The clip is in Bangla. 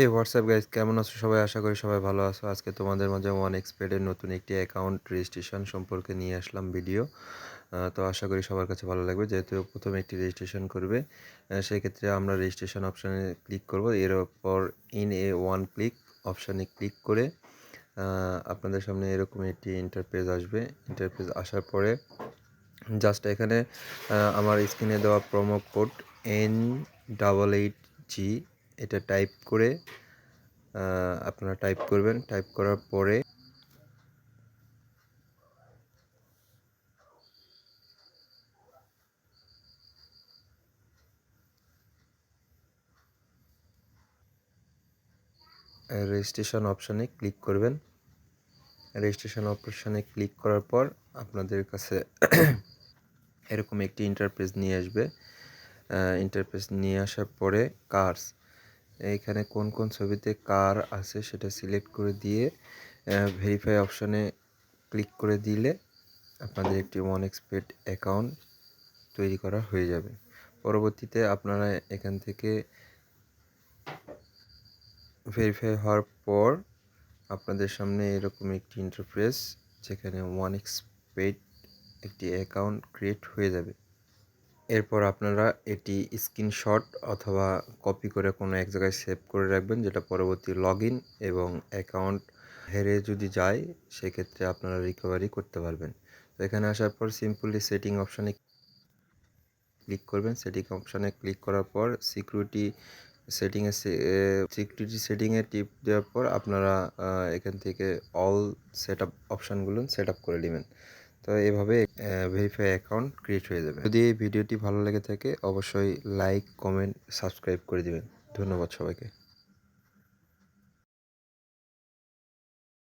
এই হোয়াটসঅ্যাপ গাইজ কেমন আছো? সবাই আশা করি সবাই ভালো আছো। আজকে তোমাদের মাঝে ওয়ান এক্সপেডের নতুন একটি অ্যাকাউন্ট রেজিস্ট্রেশন সম্পর্কে নিয়ে আসলাম ভিডিও তো আশা করি সবার কাছে ভালো লাগবে, যেহেতু প্রথমে একটি রেজিস্ট্রেশন করবে। সেক্ষেত্রে আমরা রেজিস্ট্রেশন অপশানে ক্লিক করব। এরপর ইন এ ওয়ান ক্লিক অপশানে ক্লিক করে আপনাদের সামনে এরকম একটি ইন্টারপেজ আসবে। ইন্টারপেজ আসার পরে জাস্ট এখানে আমার স্ক্রিনে দেওয়া promo code N double eight G এটা টাইপ করে আপনারা টাইপ করবেন। টাইপ করার পরে রেজিস্ট্রেশন অপশানে ক্লিক করবেন। রেজিস্ট্রেশন অপশানে ক্লিক করার পর আপনাদের কাছে এরকম একটি ইন্টারপ্রেস নিয়ে আসবে। ইন্টারপ্রেস নিয়ে আসার পরে কার্স এইখানে কোন কোন ছবিতে কার আছে সেটা সিলেক্ট করে দিয়ে ভেরিফাই অপশানে ক্লিক করে দিলে আপনাদের একটি ওয়ান এক্সপেড অ্যাকাউন্ট তৈরি করা হয়ে যাবে। পরবর্তীতে আপনারা এখান থেকে ভেরিফাই হওয়ার পর আপনাদের সামনে এরকম একটি ইন্টারফেস যেখানে ওয়ান এক্সপেড একটি অ্যাকাউন্ট ক্রিয়েট হয়ে যাবে। এরপর আপনারা এটি স্ক্রিনশট অথবা কপি করে কোনো এক জায়গায় সেভ করে রাখবেন, যেটা পরবর্তী লগ এবং অ্যাকাউন্ট হেরে যদি যায়, সেক্ষেত্রে আপনারা রিকভারি করতে পারবেন। তো এখানে আসার পর সিম্পলি সেটিং অপশানে ক্লিক করবেন। সেটিং অপশানে ক্লিক করার পর সিকিউরিটি সেটিংয়ে সিকিউরিটি সেটিংয়ে টিপ দেওয়ার পর আপনারা এখান থেকে অল সেট আপ অপশানগুলো সেট আপ করে নেবেন। তো এভাবে ভেরিফাই অ্যাকাউন্ট ক্রিয়েট হয়ে যাবে। যদি এই ভিডিওটি ভালো লেগে থাকে, অবশ্যই লাইক কমেন্ট সাবস্ক্রাইব করে দেবেন। ধন্যবাদ সবাইকে।